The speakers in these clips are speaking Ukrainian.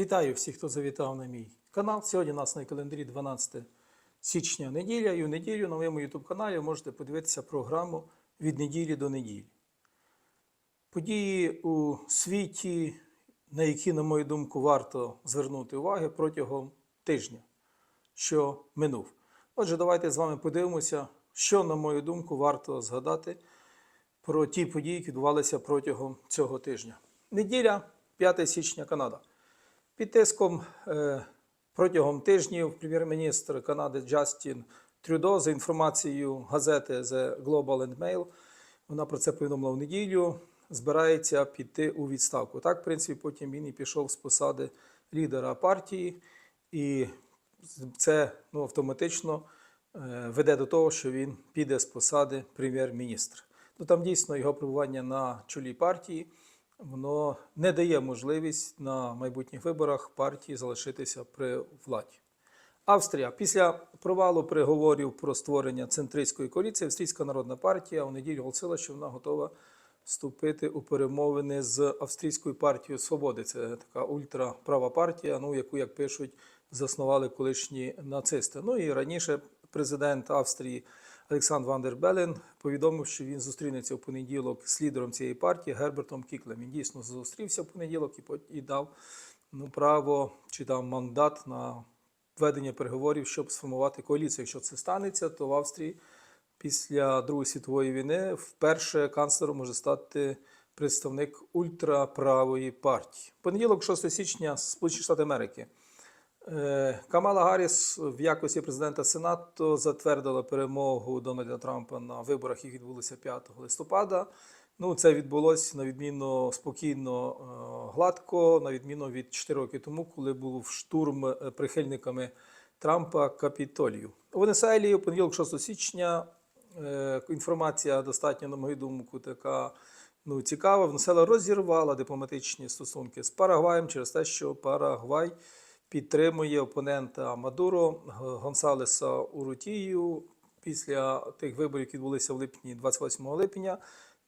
Вітаю всіх, хто завітав на мій канал. Сьогодні у нас на календарі 12 січня неділя, і в неділю на моєму YouTube каналі ви можете подивитися програму від неділі до неділі. Події у світі, на які, на мою думку, варто звернути увагу протягом тижня, що минув. Отже, давайте з вами подивимося, що, на мою думку, варто згадати про ті події, які відбувалися протягом цього тижня. Неділя, 5 січня, Канада. Під тиском е, протягом тижнів прем'єр-міністр Канади Джастін Трюдо за інформацією газети The Global and Mail, вона про це повідомила в неділю, збирається піти у відставку. Так, в принципі, потім він і пішов з посади лідера партії, і це ну, автоматично е, веде до того, що він піде з посади прем'єр-міністра. Ну, там дійсно його перебування на чолі партії воно не дає можливість на майбутніх виборах партії залишитися при владі. Австрія після провалу переговорів про створення центристської коаліції, Австрійська народна партія у неділю оголосила, що вона готова вступити у перемовини з Австрійською партією Свободи. Це така ультраправа партія, ну яку, як пишуть, заснували колишні нацисти. Ну і раніше президент Австрії Олександр Ван дер Белен повідомив, що він зустрінеться в понеділок з лідером цієї партії Гербертом Кіклем. Він дійсно зустрівся в понеділок і і дав ну, право чи дав мандат на ведення переговорів, щоб сформувати коаліцію. Якщо це станеться, то в Австрії після Другої світової війни вперше канцлером може стати представник ультраправої партії. Понеділок, 6 січня, Сполучені Штати Америки. Е, Камала Гарріс в якості президента Сенату затвердила перемогу Дональда Трампа на виборах, які відбулися 5 листопада. Ну, це відбулося на відміну спокійно, е, гладко, на відміну від 4 роки тому, коли був штурм е, прихильниками Трампа Капітолію. У Венесуелі у понеділок, 6 січня, інформація достатньо, на мою думку, така ну, цікава. Венесуела розірвала дипломатичні стосунки з Парагваєм через те, що Парагвай підтримує опонента Мадуро Гонсалеса Урутію після тих виборів, які відбулися в липні, 28 липня,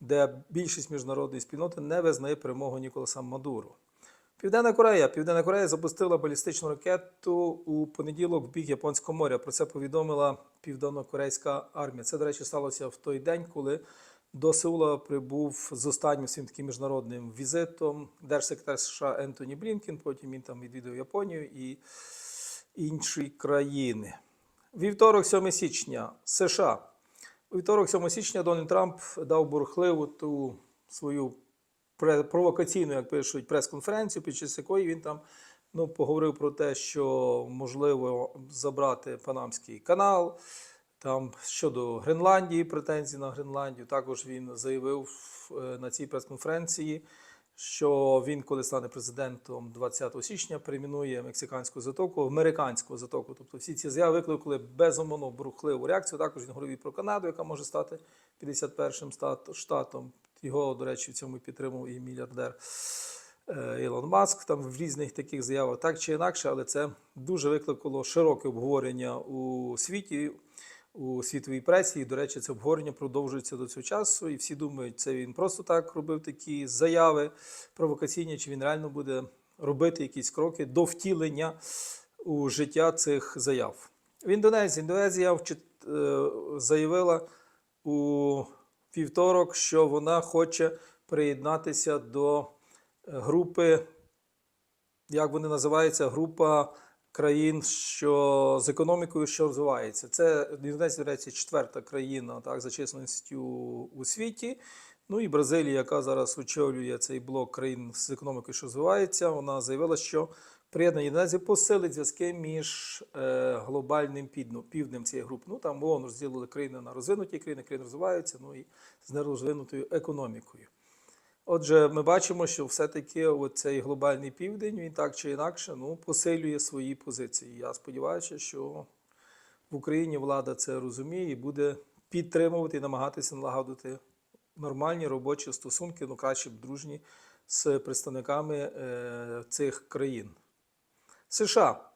де більшість міжнародної спільноти не визнає перемогу Ніколаса Мадуро. Південна Корея. Південна Корея запустила балістичну ракету у понеділок в бік Японського моря. Про це повідомила південно-корейська армія. Це, до речі, сталося в той день, коли до Сеула прибув з останнім своїм таким міжнародним візитом держсекретар США Ентоні Блінкен. Потім він там відвідав Японію і інші країни. Вівторок, 7 січня, США. Вівторок, 7 січня, Дональд Трамп дав бурхливу ту свою провокаційну, як пишуть, прес-конференцію, під час якої він там ну, поговорив про те, що можливо забрати Панамський канал. Там щодо Гренландії, претензій на Гренландію. Також він заявив е, на цій прес-конференції, що він, коли стане президентом 20 січня, перейменує мексиканську затоку в американську затоку. Тобто всі ці заяви викликали безумовно брухливу реакцію. Також він говорив про Канаду, яка може стати 51-м штатом. Його, до речі, в цьому підтримував і мільярдер е, Ілон Маск там в різних таких заявах, так чи інакше, але це дуже викликало широке обговорення у світі, у світовій пресі. І, до речі, це обговорення продовжується до цього часу. І всі думають, це він просто так робив такі заяви провокаційні, чи він реально буде робити якісь кроки до втілення у життя цих заяв. В Індонезії Індонезія е, заявила у вівторок, що вона хоче приєднатися до е, групи, як вони називаються, група країн, що з економікою, що розвивається. Це Індонезія, до речі, четверта країна так, за численністю у світі. Ну і Бразилія, яка зараз очолює цей блок країн з економікою, що розвивається, вона заявила, що приєднання Індонезії посилить зв'язки між е, глобальним півднем, півднем цієї групи. Ну там ООН розділили країни на розвинуті країни, країни розвиваються, ну і з нерозвинутою економікою. Отже, ми бачимо, що все-таки цей глобальний південь він так чи інакше ну, посилює свої позиції. Я сподіваюся, що в Україні влада це розуміє і буде підтримувати і намагатися налагодити нормальні робочі стосунки, ну краще б дружні з представниками е, цих країн. США.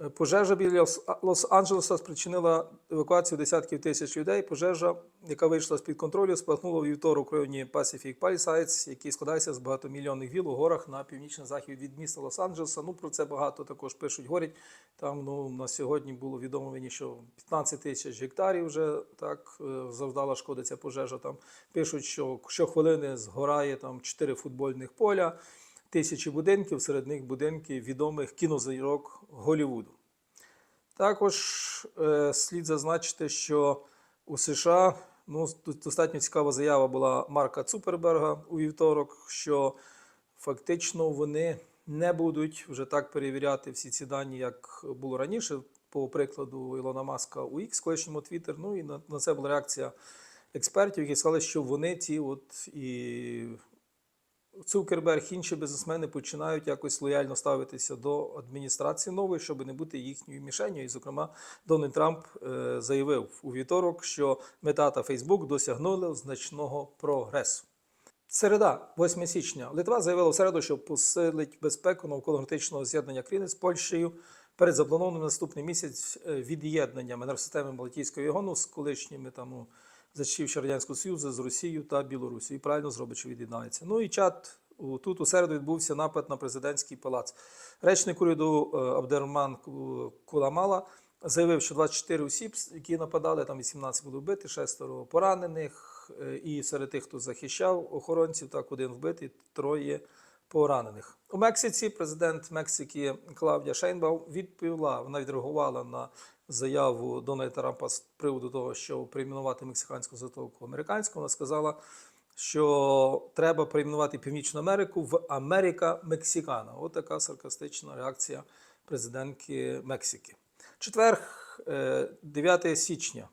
Е, Пожежа біля Лос- Лос-Анджелеса спричинила евакуацію десятків тисяч людей. Пожежа, яка вийшла з-під контролю, спалахнула у вівторок в районі Pacific Palisades, який складається з багатомільйонних віл у горах на північний захід від міста Лос-Анджелеса. Ну про це багато також пишуть. Говорять там. Ну на сьогодні було відомо мені, що 15 тисяч гектарів вже так е, завдала шкоди ця пожежа. Там пишуть, що щохвилини згорає там 4 футбольних поля тисячі будинків, серед них будинки відомих кінозірок Голлівуду. Також е, слід зазначити, що у США ну, достатньо цікава заява була Марка Цуперберга у вівторок, що фактично вони не будуть вже так перевіряти всі ці дані, як було раніше, по прикладу Ілона Маска у X, колишньому Twitter. Ну і на, на це була реакція експертів, які сказали, що вони ті от і Цукерберг, інші бізнесмени починають якось лояльно ставитися до адміністрації нової, щоб не бути їхньою мішенью. І, зокрема, Дональд Трамп е, заявив у вівторок, що Мета та Фейсбук досягнули значного прогресу. Середа, 8 січня, Литва заявила в середу, що посилить безпеку навколо з'єднання країни з Польщею перед запланованим наступний місяць е, від'єднанням енергосистеми Балтійського регіону з колишніми там за часів ще Радянського Союзу з Росією та Білорусією. І правильно зробить, що від'єднається. Ну і чат тут у середу відбувся напад на президентський палац. Речник уряду е, Абдерман Куламала заявив, що 24 осіб, які нападали, там 18 були вбиті, шестеро поранених. е, І серед тих, хто захищав охоронців, так один вбитий, троє поранених. У Мексиці президент Мексики Клавдія Шейнбаум відповіла, вона відреагувала на заяву Дональда Трампа з приводу того, що прийменувати мексиканську затоку американську. Вона сказала, що треба прийменувати Північну Америку в Америка Мексикана. От така саркастична реакція президентки Мексики. Четверг, е, 9 січня.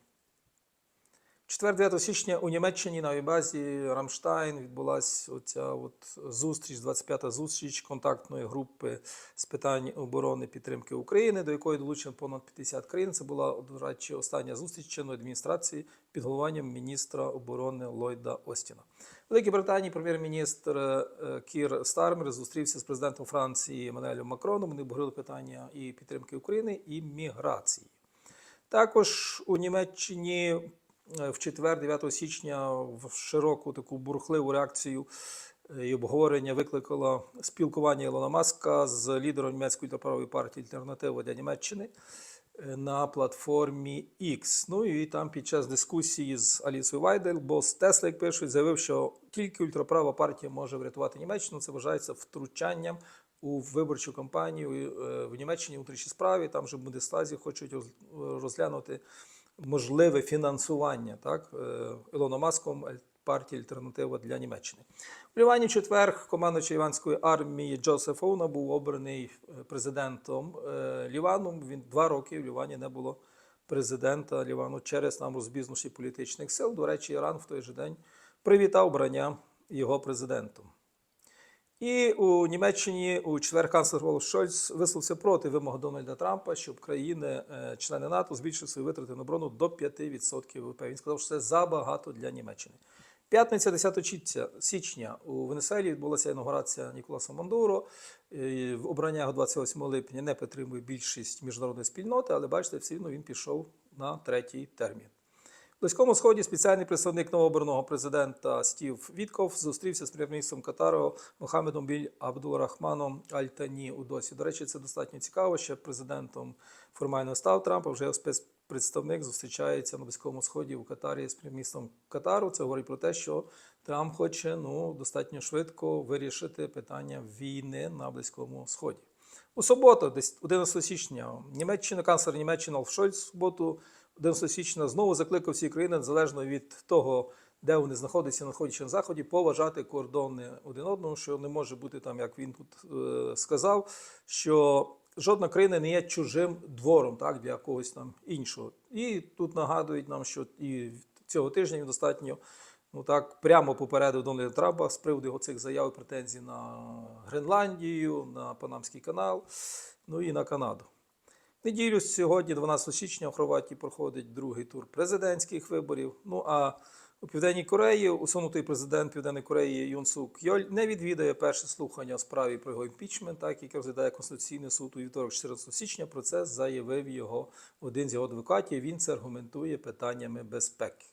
Четвер 9 січня у Німеччині на авіабазі Рамштайн відбулася оця от зустріч, 25-та зустріч контактної групи з питань оборони підтримки України, до якої долучено понад 50 країн. Це була, до речі, остання зустріч чинної адміністрації під головуванням міністра оборони Ллойда Остіна. Великій Британії прем'єр-міністр е, Кір Стармер зустрівся з президентом Франції Еммануелем Макроном. Вони обговорили питання і підтримки України, і міграції. Також у Німеччині в четвер, 9 січня, в широку таку бурхливу реакцію е, і обговорення викликало спілкування Ілона Маска з лідером німецької ультраправої партії Альтернатива для Німеччини е, на платформі X. Ну і там під час дискусії з Алісою Вайдель, бос Тесла, як пишуть, заявив, що тільки ультраправа партія може врятувати Німеччину. Це вважається втручанням у виборчу кампанію е, в Німеччині у справі. Там же в Бундестазі хочуть розглянути можливе фінансування так, е, Ілоном Маском партії Альтернатива для Німеччини. У Лівані четвер командуючий Іванської армії Джозеф Оуна був обраний е, президентом е, Лівану. Він два роки в Лівані не було президента Лівану через там розбізнощі політичних сил. До речі, Іран в той же день привітав обрання його президентом. І у Німеччині у четвер канцлер Волф Шольц висловився проти вимог Дональда Трампа, щоб країни, е, члени НАТО, збільшили свої витрати на оборону до 5% ВВП. Він сказав, що це забагато для Німеччини. П'ятниця 10 чіця- січня у Венесуелі відбулася інаугурація Ніколаса Мандуро. Е, Обрання його 28 липня не підтримує більшість міжнародної спільноти, але бачите, все одно він пішов на третій термін. Близькому Сході спеціальний представник новообраного президента Стів Вітков зустрівся з прем'єр-міністром Катару Мохамедом Біль Абдулрахманом Аль-Тані у досі. До речі, це достатньо цікаво. Ще президентом формально став Трамп, а вже спецпредставник зустрічається на Близькому Сході у Катарі з прем'єр-міністром Катару. Це говорить про те, що Трамп хоче ну, достатньо швидко вирішити питання війни на Близькому Сході. У суботу, десь 11 січня, Німеччина, канцлер Німеччини Олф Шольц в суботу 11 січня знову закликав всі країни, незалежно від того, де вони знаходяться, знаходячи на заході, поважати кордони один одного, що не може бути там, як він тут е, сказав, що жодна країна не є чужим двором так, для когось там іншого. І тут нагадують нам, що і цього тижня він достатньо ну так прямо попередив Дональда Трампа з приводу його цих заяв і претензій на Гренландію, на Панамський канал, ну і на Канаду. Неділю сьогодні, 12 січня, у Хорватії проходить другий тур президентських виборів. Ну а У Південній Кореї усунутий президент Південної Кореї Юн Сук Йоль не відвідає перше слухання у справі про його імпічмент, так яке розглядає Конституційний суд у вівторок, 14 січня. Про це заявив його один з його адвокатів. Він це аргументує питаннями безпеки.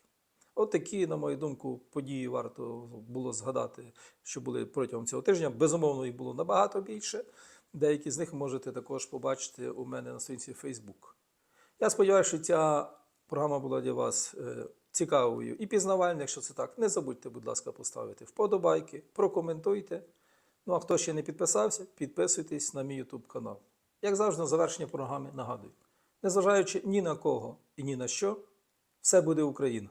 От такі, на мою думку, події варто було згадати, що були протягом цього тижня. Безумовно, їх було набагато більше. Деякі з них можете також побачити у мене на сторінці Facebook. Я сподіваюся, що ця програма була для вас е, цікавою і пізнавальною. Якщо це так, не забудьте, будь ласка, поставити вподобайки, прокоментуйте. Ну а хто ще не підписався, підписуйтесь на мій YouTube канал. Як завжди, на завершення програми нагадую: незважаючи ні на кого і ні на що, все буде Україна.